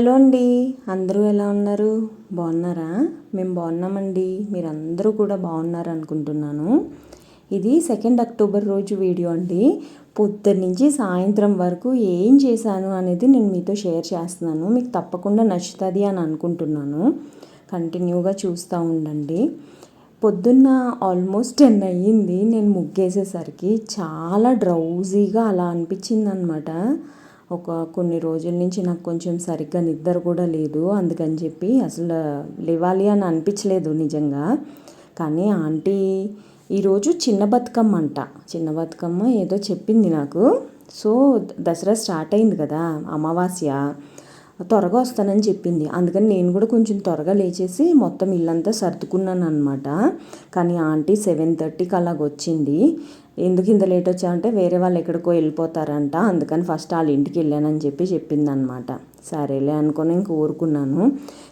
Hello అండి. అందరూ ఎలా ఉన్నారు? బాగున్నారా? మేము బాగున్నామండి. మీరందరూ కూడా బాగున్నారు అనుకుంటున్నాను. ఇది సెకండ్ అక్టోబర్ రోజు వీడియో అండి. పొద్దున్న నుంచి సాయంత్రం వరకు ఏం చేశాను అనేది నేను మీతో షేర్ చేస్తున్నాను. మీకు తప్పకుండా నచ్చుతుంది అని అనుకుంటున్నాను. కంటిన్యూగా చూస్తూ ఉండండి. పొద్దున్న ఆల్మోస్ట్ టెన్ అయ్యింది. నేను ముగ్గేసేసరికి చాలా డ్రౌజీగా అలా అనిపించింది అనమాట ఒక కొన్ని రోజుల నుంచి నాకు కొంచెం సరిగ్గా నిద్ర కూడా లేదు. అందుకని చెప్పి అసలు లేవాలి అని అనిపించలేదు నిజంగా. కానీ ఆంటీ ఈరోజు చిన్న బతుకమ్మ అంట. చిన్న బతుకమ్మ ఏదో చెప్పింది నాకు. సో దసరా స్టార్ట్ అయింది కదా అమావాస్య. త్వరగా వస్తానని చెప్పింది. అందుకని నేను కూడా కొంచెం త్వరగా లేచేసి మొత్తం ఇల్లంతా సర్దుకున్నాను అనమాట కానీ ఆంటీ సెవెన్ థర్టీకి అలాగ వచ్చింది ఎందుకు ఇంత లేట్ వచ్చావంటే వేరే వాళ్ళు ఎక్కడికో వెళ్ళిపోతారంట అందుకని ఫస్ట్ వాళ్ళ ఇంటికి వెళ్ళానని చెప్పి చెప్పిందనమాట. సరేలే అనుకొని ఇంక ఊరుకున్నాను.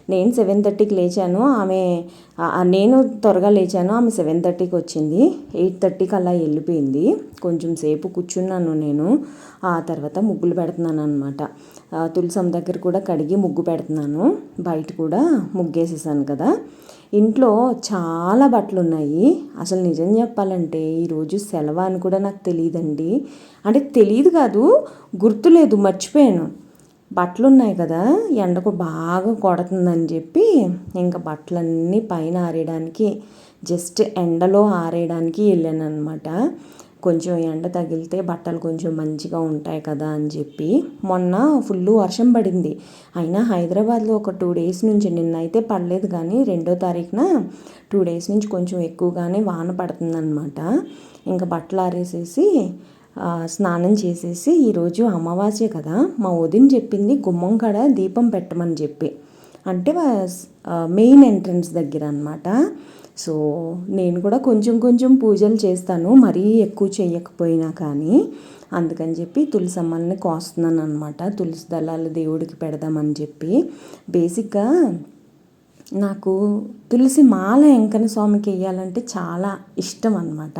నేను సెవెన్ థర్టీకి లేచాను ఆమె నేను త్వరగా లేచాను ఆమె సెవెన్ థర్టీకి వచ్చింది. ఎయిట్ థర్టీకి అలా వెళ్ళిపోయింది. కొంచెం సేపు కూర్చున్నాను నేను. ఆ తర్వాత ముగ్గులు పెడుతున్నాను అనమాట తులసం దగ్గర కూడా కడిగి ముగ్గు పెడుతున్నాను. బయట కూడా ముగ్గేసేసాను కదా. ఇంట్లో చాలా బట్టలు ఉన్నాయి అసలు నిజం చెప్పాలంటే ఈరోజు సెలవు అని కూడా నాకు తెలియదండి అంటే తెలియదు కాదు గుర్తులేదు మర్చిపోయాను. బట్టలు ఉన్నాయి కదా ఎండకు బాగా కొడుతుందని చెప్పి ఇంకా బట్టలన్నీ పైన ఆరేయడానికి జస్ట్ ఎండలో ఆరేయడానికి వెళ్ళాను అనమాట కొంచెం ఎండ తగిలితే బట్టలు కొంచెం మంచిగా ఉంటాయి కదా అని చెప్పి మొన్న ఫుల్ వర్షం పడింది. అయినా హైదరాబాద్లో ఒక టూ డేస్ నుంచి నిన్న అయితే పడలేదు కానీ రెండో తారీఖున టూ డేస్ నుంచి కొంచెం ఎక్కువగానే వాన పడుతుందన్నమాట. ఇంకా బట్టలు ఆరేసేసి స్నానం చేసేసి ఈరోజు అమావాస్య కదా మా వదిన చెప్పింది గుమ్మం కాడ దీపం పెట్టమని చెప్పి. అంటే మెయిన్ ఎంట్రన్స్ దగ్గర అనమాట సో నేను కూడా కొంచెం కొంచెం పూజలు చేస్తాను మరీ ఎక్కువ చేయకపోయినా కానీ. అందుకని చెప్పి తులసమ్మల్ని కోస్తున్నాను అనమాట తులసి దళాలు దేవుడికి పెడదామని చెప్పి. బేసిక్గా నాకు తులసి మాల వెంకన్న స్వామికి వేయాలంటే చాలా ఇష్టం అనమాట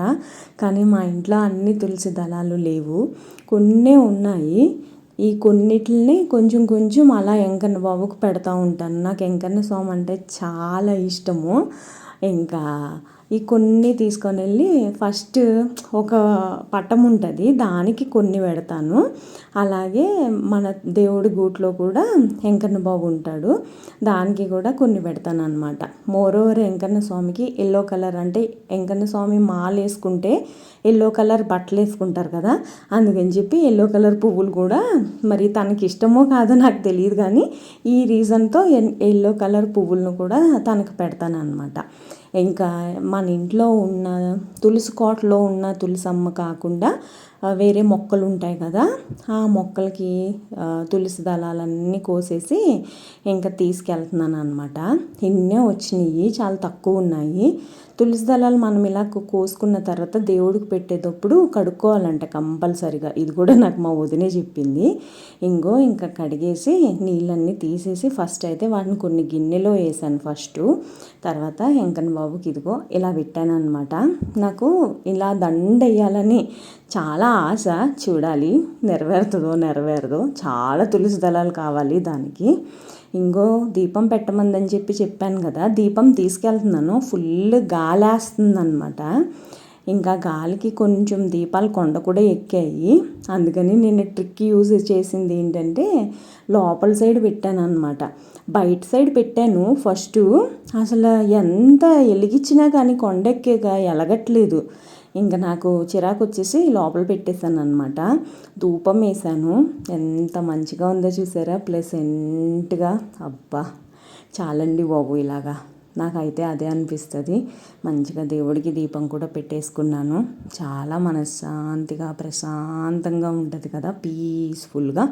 కానీ మా ఇంట్లో అన్ని తులసి దళాలు లేవు. కొన్నే ఉన్నాయి. ఈ కొన్నిటిని కొంచెం కొంచెం అలా వెంకన్న బాబుకు పెడతా ఉంటాను. నాకు వెంకన్న స్వామి అంటే చాలా ఇష్టము. ఇంకా ఈ కొన్ని తీసుకొని వెళ్ళి ఫస్ట్ ఒక పట్టం ఉంటుంది దానికి కొన్ని పెడతాను. అలాగే మన దేవుడి గూట్లో కూడా వెంకన్న బాబు ఉంటాడు దానికి కూడా కొన్ని పెడతాను అనమాట మోరోవర్ వెంకన్న స్వామికి ఎల్లో కలర్ అంటే వెంకన్న స్వామి మాల వేసుకుంటే ఎల్లో కలర్ బట్టలు వేసుకుంటారు కదా అందుకని చెప్పి ఎల్లో కలర్ పువ్వులు కూడా మరి తనకి ఇష్టమో కాదో నాకు తెలియదు కానీ ఈ రీజన్తో ఎల్లో కలర్ పువ్వులను కూడా తనకు పెడతాను అనమాట ఇంకా మన ఇంట్లో ఉన్న తులసి కోటలో ఉన్న తులసమ్మ కాకుండా వేరే మొక్కలు ఉంటాయి కదా ఆ మొక్కలకి తులసి దళాలన్నీ కోసేసి ఇంకా తీసుకెళ్తున్నాను అనమాట ఇన్నే వచ్చినాయి చాలా తక్కువ ఉన్నాయి. తులసి దళాలు మనం ఇలా కోసుకున్న తర్వాత దేవుడికి పెట్టేటప్పుడు కడుక్కోవాలంట కంపల్సరిగా. ఇది కూడా నాకు మా వదినే చెప్పింది. ఇంకో ఇంకా కడిగేసి నీళ్ళన్నీ తీసేసి ఫస్ట్ అయితే వాటిని కొన్ని గిన్నెలో వేసాను ఫస్ట్. తర్వాత వెంకన్న బాబుకి ఇదిగో ఇలా పెట్టాను అనమాట నాకు ఇలా దండ వేయాలని చాలా ఆశ. చూడాలి నెరవేరుతుందో నెరవేరదో. చాలా తులసి దళాలు కావాలి దానికి. ఇంకో దీపం పెట్టమందని చెప్పి చెప్పాను కదా దీపం తీసుకెళ్తున్నాను. ఫుల్ గాలేస్తుంది అనమాట ఇంకా గాలికి కొంచెం దీపాలు కొండ కూడా ఎక్కాయి. అందుకని నేను ట్రిక్ యూజ్ చేసింది ఏంటంటే లోపల సైడ్ పెట్టాను అనమాట బయట సైడ్ పెట్టాను. ఫస్ట్ అసలు ఎంత వెలిగించినా కానీ కొండ ఎక్కేగా ఎలగట్లేదు. ఇంకా నాకు చిరాకు వచ్చేసి లోపల పెట్టేశాను అనమాట ధూపం వేసాను ఎంత మంచిగా ఉందో చూసారా? ప్లస్ ఎంట్గా అబ్బా! చాలండి బాబు ఇలాగా. నాకైతే అదే అనిపిస్తుంది. మంచిగా దేవుడికి దీపం కూడా పెట్టేసుకున్నాను. చాలా మనశ్శాంతిగా ప్రశాంతంగా ఉంటుంది కదా పీస్ఫుల్గా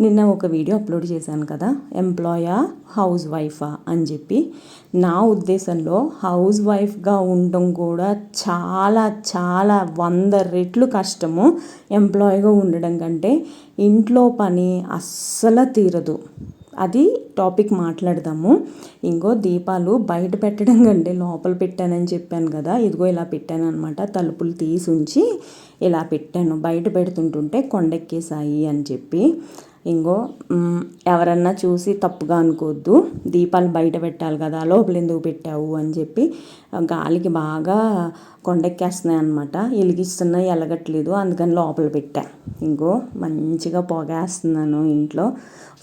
నిన్న ఒక వీడియో అప్లోడ్ చేశాను కదా ఎంప్లాయా హౌస్ వైఫా అని చెప్పి. నా ఉద్దేశంలో హౌస్ వైఫ్గా ఉండటం కూడా చాలా చాలా వంద రెట్లు కష్టము. ఎంప్లాయీగా ఉండడం కంటే ఇంట్లో పని అస్సలు తీరదు. అది టాపిక్ మాట్లాడదాము. ఇంకో దీపాలు బయట పెట్టడం కంటే లోపల పెట్టానని చెప్పాను కదా ఇదిగో ఇలా పెట్టాను అనమాట తలుపులు తీసి ఉంచి ఇలా పెట్టాను. బయట పెడుతుంటుంటే కొండెక్కేసాయి అని చెప్పి. ఇంకో ఎవరన్నా చూసి తప్పుగా అనుకోవద్దు దీపాలు బయట పెట్టాలి కదా లోపల ఎందుకు పెట్టావు అని చెప్పి గాలికి బాగా కొండెక్కేస్తున్నాయి అనమాట వెలిగిస్తున్నాయి ఎలగట్లేదు అందుకని లోపల పెట్టా. ఇంకో మంచిగా పొగేస్తున్నాను ఇంట్లో.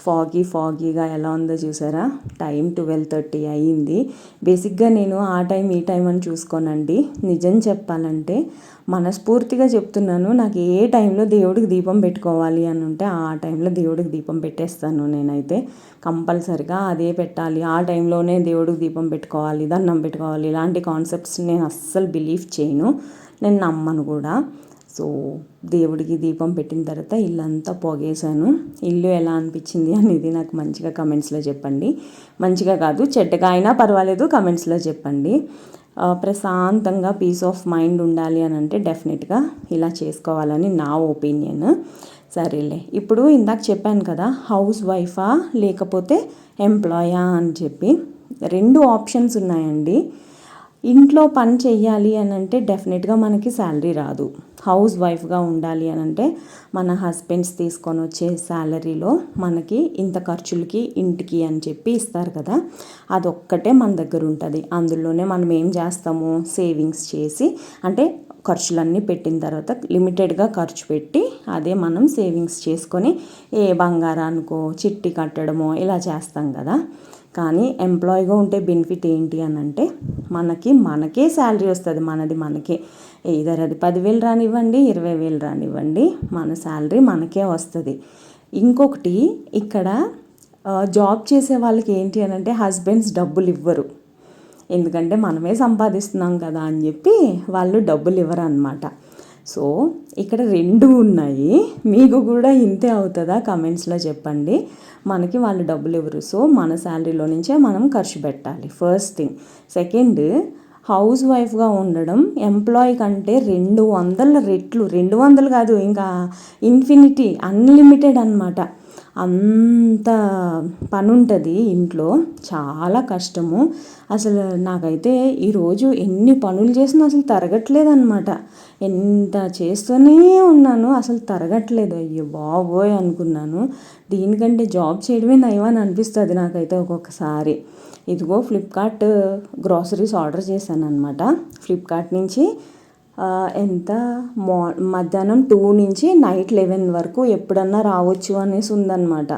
ఫాగీ ఫాగీగా ఎలా ఉందో చూసారా? టైం ట్వెల్వ్ థర్టీ అయ్యింది బేసిక్గా నేను ఆ టైం ఈ టైం అని చూసుకోనండి. నిజం చెప్పాలంటే మనస్ఫూర్తిగా చెప్తున్నాను. నాకు ఏ టైంలో దేవుడికి దీపం పెట్టుకోవాలి అని ఉంటే ఆ టైంలో దేవుడికి దీపం పెట్టేస్తాను నేనైతే. కంపల్సరిగా అదే పెట్టాలి. ఆ టైంలోనే దేవుడికి దీపం పెట్టుకోవాలి దండం పెట్టుకోవాలి. ఇలాంటి కాన్సెప్ట్స్ నేను అస్సలు బిలీవ్ చేయను. నేను నమ్మను కూడా. సో దేవుడికి దీపం పెట్టిన తర్వాత ఇల్లంతా పోగేశాను. ఇల్లు ఎలా అనిపించింది అనేది నాకు మంచిగా కమెంట్స్లో చెప్పండి. మంచిగా కాదు చెడ్డగా అయినా పర్వాలేదు కమెంట్స్లో చెప్పండి. ప్రశాంతంగా పీస్ ఆఫ్ మైండ్ ఉండాలి అని అంటే డెఫినెట్గా ఇలా చేసుకోవాలని నా ఒపీనియన్ సరేలే. ఇప్పుడు ఇందాక చెప్పాను కదా హౌస్ వైఫా లేకపోతే ఎంప్లాయా అని చెప్పి రెండు ఆప్షన్స్ ఉన్నాయండి. ఇంట్లో పని చెయ్యాలి అని అంటే డెఫినెట్గా మనకి శాలరీ రాదు. హౌస్ వైఫ్గా ఉండాలి అని అంటే మన హస్బెండ్స్ తీసుకొని వచ్చే శాలరీలో మనకి ఇంత ఖర్చులకి ఇంటికి అని చెప్పి ఇస్తారు కదా. అదొక్కటే మన దగ్గర ఉంటుంది. అందులోనే మనం ఏం చేస్తాము? సేవింగ్స్ చేసి అంటే ఖర్చులన్నీ పెట్టిన తర్వాత లిమిటెడ్గా ఖర్చు పెట్టి అదే మనం సేవింగ్స్ చేసుకొని ఏ బంగారానికో చిట్టి కట్టడమో ఇలా చేస్తాం కదా. కానీ ఎంప్లాయీగా ఉంటే బెనిఫిట్ ఏంటి అని అంటే మనకి మనకే శాలరీ వస్తుంది. మనది మనకే. ఇదర్ అది పదివేలు రానివ్వండి ఇరవై వేలు రానివ్వండి మన శాలరీ మనకే వస్తుంది. ఇంకొకటి ఇక్కడ జాబ్ చేసే వాళ్ళకి ఏంటి అని అంటే హస్బెండ్స్ డబ్బులు ఇవ్వరు. ఎందుకంటే మనమే సంపాదిస్తున్నాం కదా అని చెప్పి వాళ్ళు డబ్బులు ఇవ్వరు అనమాట సో ఇక్కడ రెండు ఉన్నాయి. మీకు కూడా ఇంతే అవుతుందా? కమెంట్స్లో చెప్పండి. మనకి వాళ్ళు డబ్బులు ఇవ్వరు. సో మన శాలరీలో నుంచే మనం ఖర్చు పెట్టాలి. First thing. సెకండ్ హౌస్ వైఫ్గా ఉండడం ఎంప్లాయీ కంటే రెండు వందల రెట్లు రెండు వందలు కాదు ఇంకా ఇన్ఫినిటీ అన్లిమిటెడ్ అనమాట అంత పని ఉంటుంది ఇంట్లో. చాలా కష్టము. అసలు నాకైతే ఈరోజు ఎన్ని పనులు చేసినా అసలు తరగట్లేదు అనమాట ఎంత చేస్తూనే ఉన్నాను అసలు తరగట్లేదు. అయ్యో బాబోయ్ అనుకున్నాను. దీనికంటే జాబ్ చేయడమే నయమని అనిపిస్తుంది నాకైతే ఒక్కొక్కసారి. ఇదిగో ఫ్లిప్కార్ట్ గ్రాసరీస్ ఆర్డర్ చేశాను అనమాట ఫ్లిప్కార్ట్ నుంచి ఎంత మా మధ్యాహ్నం టూ నుంచి నైట్ లెవెన్ వరకు ఎప్పుడన్నా రావచ్చు అనేసి ఉందన్నమాట.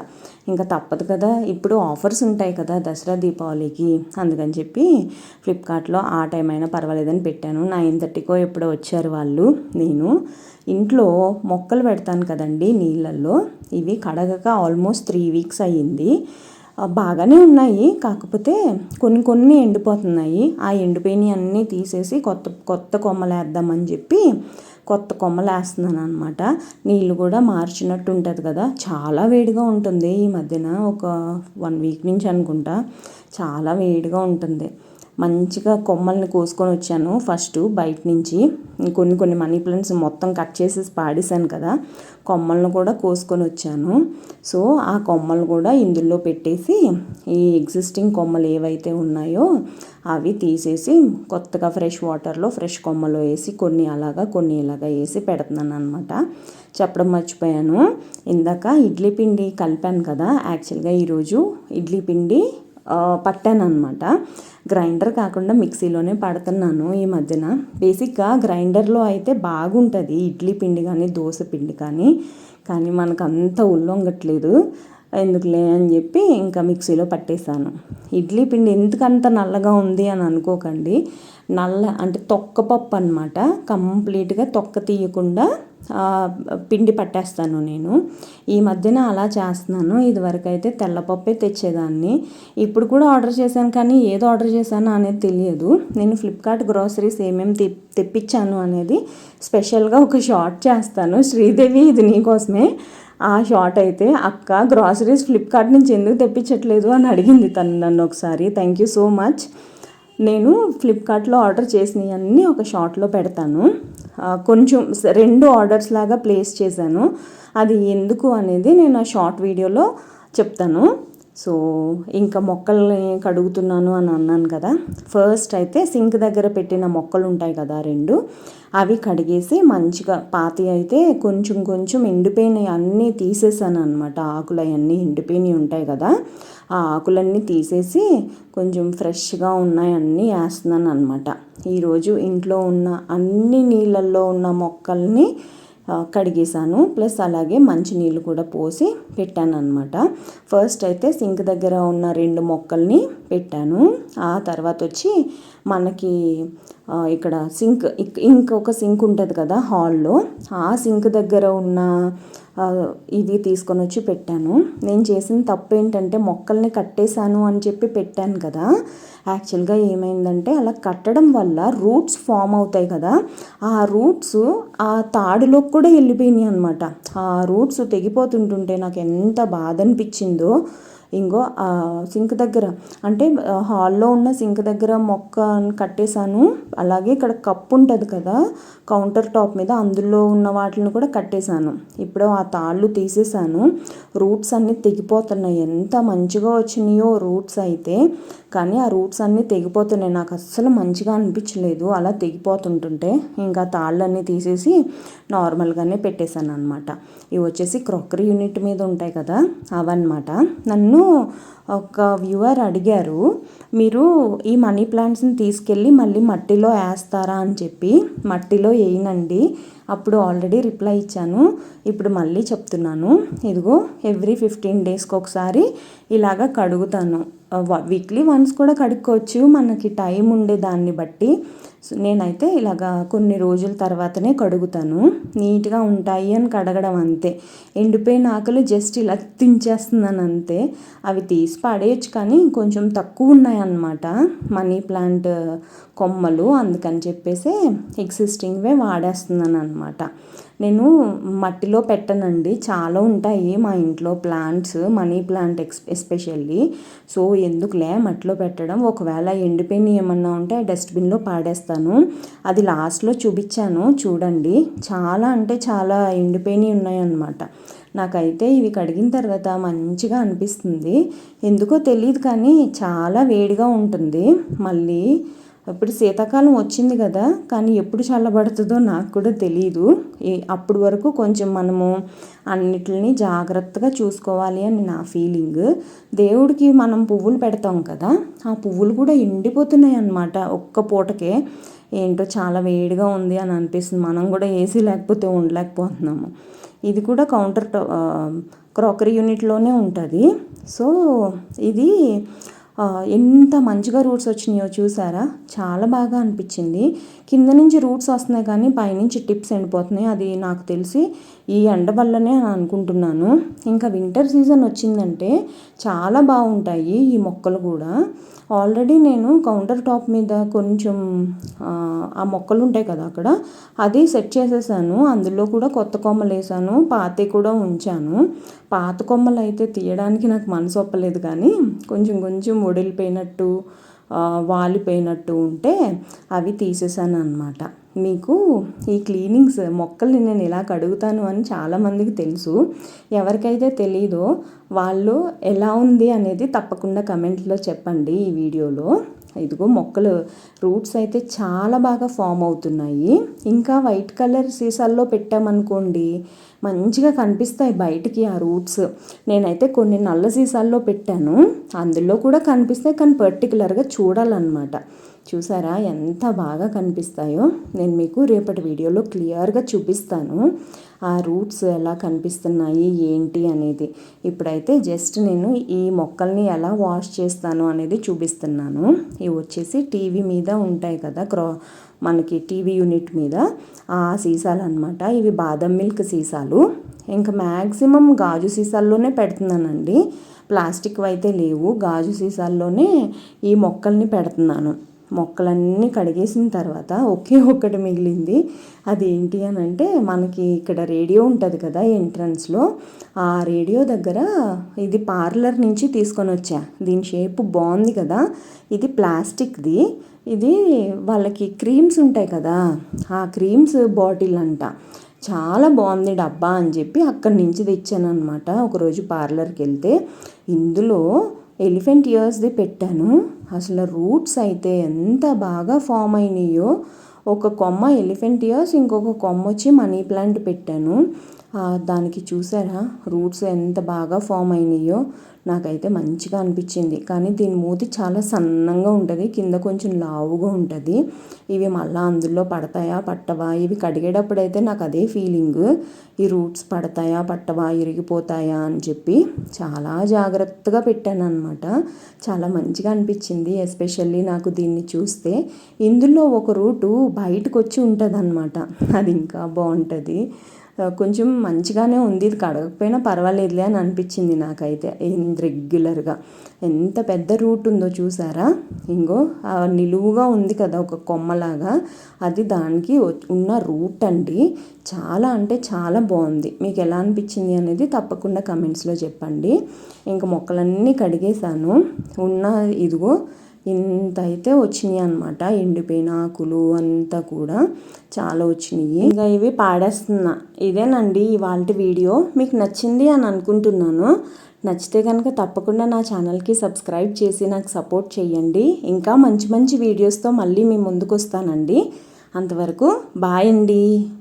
ఇంకా తప్పదు కదా ఇప్పుడు ఆఫర్స్ ఉంటాయి కదా దసరా దీపావళికి. అందుకని చెప్పి ఫ్లిప్కార్ట్లో ఆ టైం అయినా పర్వాలేదని పెట్టాను. నైన్ థర్టీకో ఎప్పుడో వచ్చారు వాళ్ళు నేను. ఇంట్లో మొక్కలు పెడతాను కదండి నీళ్ళల్లో. ఇవి కడగక ఆల్మోస్ట్ త్రీ వీక్స్ అయ్యింది. బాగానే ఉన్నాయి. కాకపోతే కొన్ని కొన్ని ఎండిపోతున్నాయి. ఆ ఎండిపోయినవి అన్నీ తీసేసి కొత్త కొత్త కొమ్మలు వేద్దామని చెప్పి కొత్త కొమ్మలు వేస్తున్నాను అనమాట నీళ్ళు కూడా మార్చినట్టు ఉంటుంది కదా. చాలా వేడిగా ఉంటుంది. ఈ మధ్యన ఒక వన్ వీక్ నుంచి అనుకుంటా. చాలా వేడిగా ఉంటుంది. మంచిగా కొమ్మల్ని కోసుకొని వచ్చాను ఫస్ట్ బయట నుంచి. కొన్ని కొన్ని మనీ ప్లాంట్స్ మొత్తం కట్ చేసేసి పాడేశాను కదా కొమ్మలను కూడా కోసుకొని వచ్చాను. సో ఆ కొమ్మలు కూడా ఇందులో పెట్టేసి ఈ ఎగ్జిస్టింగ్ కొమ్మలు ఏవైతే ఉన్నాయో అవి తీసేసి కొత్తగా ఫ్రెష్ వాటర్లో ఫ్రెష్ కొమ్మలు వేసి కొన్ని అలాగా కొన్ని ఇలాగా వేసి పెడుతున్నాను అనమాట చెప్పడం మర్చిపోయాను. ఇందాక ఇడ్లీ పిండి కలిపాను కదా యాక్చువల్గా ఈరోజు ఇడ్లీ పిండి పట్టాను అనమాట గ్రైండర్ కాకుండా మిక్సీలోనే పడుతున్నాను ఈ మధ్యన. బేసిక్గా గ్రైండర్లో అయితే బాగుంటుంది. ఇడ్లీ పిండి కానీ దోశ పిండి కానీ కానీ మనకు అంత ఉల్లొంగట్లేదు ఎందుకులే అని చెప్పి ఇంకా మిక్సీలో పట్టేశాను. ఇడ్లీ పిండి ఎందుకంత నల్లగా ఉంది అని అనుకోకండి. నల్ల అంటే తొక్క పప్పు అనమాట కంప్లీట్గా తొక్క తీయకుండా పిండి పట్టేస్తాను నేను. ఈ మధ్యన అలా చేస్తున్నాను. ఇదివరకు అయితే తెల్లపప్పే తెచ్చేదాన్ని. ఇప్పుడు కూడా ఆర్డర్ చేశాను కానీ ఏది ఆర్డర్ చేశానో అనేది తెలియదు. నేను ఫ్లిప్కార్ట్ గ్రోసరీస్ ఏమేమి తె తెప్పించాను అనేది స్పెషల్గా ఒక షార్ట్ చేస్తాను. శ్రీదేవి ఇది నీకోసమే ఆ షార్ట్ అయితే అక్క గ్రాసరీస్ ఫ్లిప్కార్ట్ నుంచి ఎందుకు తెప్పించట్లేదు? అని అడిగింది తను నన్ను ఒకసారి. థ్యాంక్ యూ సో మచ్ నేను ఫ్లిప్కార్ట్లో ఆర్డర్ చేసినవన్నీ ఒక షార్ట్లో పెడతాను. కొంచెం రెండు ఆర్డర్స్ లాగా ప్లేస్ చేశాను. అది ఎందుకు అనేది నేను ఆ షార్ట్ వీడియోలో చెప్తాను. సో ఇంకా మొక్కల్ని కడుగుతున్నాను అని అన్నాను కదా. ఫస్ట్ అయితే సింక్ దగ్గర పెట్టిన మొక్కలు ఉంటాయి కదా రెండు. అవి కడిగేసి మంచిగా పాతి అయితే కొంచెం కొంచెం ఎండిపోయినవి అన్నీ తీసేసాను అనమాట ఆకులు అవన్నీ ఎండిపోయినవి ఉంటాయి కదా. ఆ ఆకులన్నీ తీసేసి కొంచెం ఫ్రెష్గా ఉన్నాయి అన్నీ వేస్తున్నాను అనమాట ఈరోజు ఇంట్లో ఉన్న అన్ని నీళ్ళల్లో ఉన్న మొక్కల్ని కడిగేసాను ప్లస్ అలాగే మంచినీళ్ళు కూడా పోసి పెట్టాను అనమాట ఫస్ట్ అయితే సింక్ దగ్గర ఉన్న రెండు మొక్కల్ని పెట్టాను. ఆ తర్వాత వచ్చి మనకి ఇక్కడ సింక్ ఇంకొక సింక్ ఉంటుంది కదా హాల్లో. ఆ సింక్ దగ్గర ఉన్న ఇది తీసుకొని వచ్చి పెట్టాను. నేను చేసిన తప్పు ఏంటంటే మొక్కల్ని కట్టేశాను అని చెప్పి పెట్టాను కదా. యాక్చువల్గా ఏమైందంటే అలా కట్టడం వల్ల రూట్స్ ఫామ్ అవుతాయి కదా. ఆ రూట్స్ ఆ తాడులోకి కూడా వెళ్ళిపోయినాయి అనమాట ఆ రూట్స్ తెగిపోతుంటుంటే నాకు ఎంత బాధ అనిపించిందో. ఇంకో సింక్ దగ్గర. అంటే హాల్లో ఉన్న సింక్ దగ్గర మొక్క కట్టేశాను. అలాగే ఇక్కడ కప్పు ఉంటుంది కదా కౌంటర్ టాప్ మీద అందులో ఉన్న వాటిని కూడా కట్టేశాను. ఇప్పుడు ఆ తాళ్ళు తీసేసాను రూట్స్ అన్నీ తెగిపోతున్నాయి. ఎంత మంచిగా వచ్చినాయో రూట్స్ అయితే. కానీ ఆ రూట్స్ అన్నీ తెగిపోతున్నాయి. నాకు అస్సలు మంచిగా అనిపించలేదు. అలా తెగిపోతుంటుంటే ఇంకా తాళ్ళన్నీ తీసేసి నార్మల్గానే పెట్టేశాను అనమాట ఇవి వచ్చేసి క్రాకరీ యూనిట్ మీద ఉంటాయి కదా అవన్నమాట. నన్ను ఒక వ్యూవర్ అడిగారు మీరు ఈ మనీ ప్లాంట్స్ని తీసుకెళ్ళి మళ్ళీ మట్టిలో వేస్తారా? అని చెప్పి మట్టిలో వేయనండి. అప్పుడు ఆల్రెడీ రిప్లై ఇచ్చాను. ఇప్పుడు మళ్ళీ చెప్తున్నాను. ఇదిగో ఎవ్రీ ఫిఫ్టీన్ డేస్కి ఒకసారి ఇలాగ కడుగుతాను. వీక్లీ వన్స్ కూడా కడుక్కోవచ్చు. మనకి టైం ఉండే దాన్ని బట్టి. నేనైతే ఇలాగా కొన్ని రోజుల తర్వాతనే కడుగుతాను. నీట్గా ఉంటాయి అని కడగడం అంతే. ఎండిపోయిన ఆకులు జస్ట్ ఇలా తించేస్తున్నాను అంతే. అవి తీసి పడేయచ్చు కానీ కొంచెం తక్కువ ఉన్నాయన్నమాట. మనీ ప్లాంట్ కొమ్మలు అందుకని చెప్పేసి ఎగ్జిస్టింగ్వే వాడేస్తున్నాను అనమాట నేను మట్టిలో పెట్టనండి. చాలా ఉంటాయి మా ఇంట్లో ప్లాంట్స్ మనీ ప్లాంట్ ఎక్స్ ఎస్పెషల్లీ. సో ఎందుకులే మట్టిలో పెట్టడం? ఒకవేళ ఎండిపోయిన ఏమన్నా ఉంటే డస్ట్బిన్లో పాడేస్తాను. అది లాస్ట్లో చూపించాను. చూడండి. చాలా అంటే చాలా ఎండిపోయినవి ఉన్నాయన్నమాట. నాకైతే ఇవి కడిగిన తర్వాత మంచిగా అనిపిస్తుంది. ఎందుకో తెలియదు కానీ చాలా వేడిగా ఉంటుంది. మళ్ళీ ఇప్పుడు శీతాకాలం వచ్చింది కదా కానీ ఎప్పుడు చల్లబడుతుందో నాకు కూడా తెలియదు అప్పటి వరకు కొంచెం మనము అన్నిటిని జాగ్రత్తగా చూసుకోవాలి అని నా ఫీలింగ్ దేవుడికి మనం పువ్వులు పెడతాం కదా ఆ పువ్వులు కూడా ఎండిపోతున్నాయి అన్నమాట. ఒక్క పూటకే. ఏంటో చాలా వేడిగా ఉంది అని అనిపిస్తుంది. మనం కూడా ఏసీ లేకపోతే ఉండలేకపోతున్నాము. ఇది కూడా కౌంటర్ క్రాకరీ యూనిట్లోనే ఉంటుంది. సో ఇది ఎంత మంచిగా రూట్స్ వచ్చినాయో చూసారా? చాలా బాగా అనిపించింది. కింద నుంచి రూట్స్ వస్తున్నాయి కానీ పైనుంచి టిప్స్ ఎండిపోతున్నాయి. అది నాకు తెలిసి ఈ ఎండ వల్లనే అని అనుకుంటున్నాను. ఇంకా వింటర్ సీజన్ వచ్చిందంటే చాలా బాగుంటాయి ఈ మొక్కలు కూడా. ఆల్రెడీ నేను కౌంటర్ టాప్ మీద కొంచెం ఆ మొక్కలు ఉంటాయి కదా అక్కడ అది సెట్ చేసేసాను. అందులో కూడా కొత్త కొమ్మలు వేసాను పాతే కూడా ఉంచాను. పాత కొమ్మలు అయితే తీయడానికి నాకు మనసు ఒప్పలేదు కానీ కొంచెం కొంచెం ఒడిలిపోయినట్టు వాలిపోయినట్టు ఉంటే అవి తీసేసాను అనమాట మీకు ఈ క్లీనింగ్స్ మొక్కల్ని నేను ఇలా కడుగుతాను అని చాలామందికి తెలుసు. ఎవరికైతే తెలీదో వాళ్ళు ఎలా ఉంది అనేది తప్పకుండా కమెంట్లో చెప్పండి ఈ వీడియోలో. ఇదిగో మొక్కలు రూట్స్ అయితే చాలా బాగా ఫామ్ అవుతున్నాయి. ఇంకా వైట్ కలర్ సీసాల్లో పెట్టామనుకోండి మంచిగా కనిపిస్తాయి బయటికి ఆ రూట్స్ నేనైతే కొన్ని నల్ల సీసాల్లో పెట్టాను. అందులో కూడా కనిపిస్తాయి కానీ పర్టికులర్గా చూడాలన్నమాట. చూసారా ఎంత బాగా కనిపిస్తాయో. నేను మీకు రేపటి వీడియోలో క్లియర్గా చూపిస్తాను. ఆ రూట్స్ ఎలా కనిపిస్తున్నాయి ఏంటి అనేది. ఇప్పుడైతే జస్ట్ నేను ఈ మొక్కల్ని ఎలా వాష్ చేస్తాను అనేది చూపిస్తున్నాను. ఇవి వచ్చేసి టీవీ మీద ఉంటాయి కదా క్రా మనకి టీవీ యూనిట్ మీద. ఆ సీసాలు అనమాట ఇవి బాదం మిల్క్ సీసాలు. ఇంకా మ్యాక్సిమం గాజు సీసాల్లోనే పెడుతున్నానండి. ప్లాస్టిక్ అయితే లేవు. గాజు సీసాల్లోనే ఈ మొక్కల్ని పెడుతున్నాను. మొక్కలన్నీ కడిగేసిన తర్వాత ఒకే ఒక్కటి మిగిలింది. అది ఏంటి అని అంటే మనకి ఇక్కడ రేడియో ఉంటుంది కదా ఎంట్రన్స్లో. ఆ రేడియో దగ్గర ఇది పార్లర్ నుంచి తీసుకొని వచ్చా. దీని షేప్ బాగుంది కదా. ఇది ప్లాస్టిక్ది. ఇది వాళ్ళకి క్రీమ్స్ ఉంటాయి కదా. ఆ క్రీమ్స్ బాటిల్ అంట. చాలా బాగుంది డబ్బా అని చెప్పి అక్కడి నుంచి తెచ్చాను అనమాట ఒకరోజు పార్లర్కి వెళ్తే ఇందులో ఎలిఫెంట్ ఇయర్స్ది పెట్టాను. అసలు రూట్స్ అయితే ఎంత బాగా ఫామ్ అయినాయో. ఒక కొమ్మ ఎలిఫెంట్ ఇయర్స్ ఇంకొక కొమ్మ వచ్చి మనీ ప్లాంట్ పెట్టాను. దానికి చూసారా? రూట్స్ ఎంత బాగా ఫామ్ అయినాయో. నాకైతే మంచిగా అనిపించింది. కానీ దీని మూతి చాలా సన్నంగా ఉంటుంది కింద కొంచెం లావుగా ఉంటుంది. ఇవి మళ్ళీ అందులో పడతాయా పట్టవా? ఇవి కడిగేటప్పుడు అయితే నాకు అదే ఫీలింగ్ ఈ రూట్స్ పడతాయా పట్టవా ఇరిగిపోతాయా అని చెప్పి చాలా జాగ్రత్తగా పెట్టాను అనమాట చాలా మంచిగా అనిపించింది ఎస్పెషల్లీ నాకు దీన్ని చూస్తే. ఇందులో ఒక రూటు బయటకు వచ్చి ఉంటుంది అది ఇంకా బాగుంటుంది. కొంచెం మంచిగానే ఉంది. ఇది కడగకపోయినా పర్వాలేదులే అని అనిపించింది నాకైతే. రెగ్యులర్గా. ఎంత పెద్ద రూట్ ఉందో చూసారా? ఇంగో నిలువుగా ఉంది కదా ఒక కొమ్మలాగా. అది దానికి ఉన్న రూట్ అండి. చాలా అంటే చాలా బాగుంది. మీకు ఎలా అనిపించింది అనేది తప్పకుండా కమెంట్స్లో చెప్పండి. ఇంకా మొక్కలన్నీ కడిగేశాను. ఉన్న ఇదిగో ఇంత అయితే వచ్చినాయి అనమాట ఎండిపోయిన ఆకులు అంతా కూడా చాలా వచ్చినాయి. ఇంకా ఇవి పాడేస్తున్నా. ఇదేనండి ఇవాళ వీడియో. మీకు నచ్చింది అని అనుకుంటున్నాను. నచ్చితే కనుక తప్పకుండా నా ఛానల్కి సబ్స్క్రైబ్ చేసి నాకు సపోర్ట్ చేయండి. ఇంకా మంచి మంచి వీడియోస్తో మళ్ళీ మీ ముందుకు వస్తానండి. అంతవరకు బాయ్ అండి.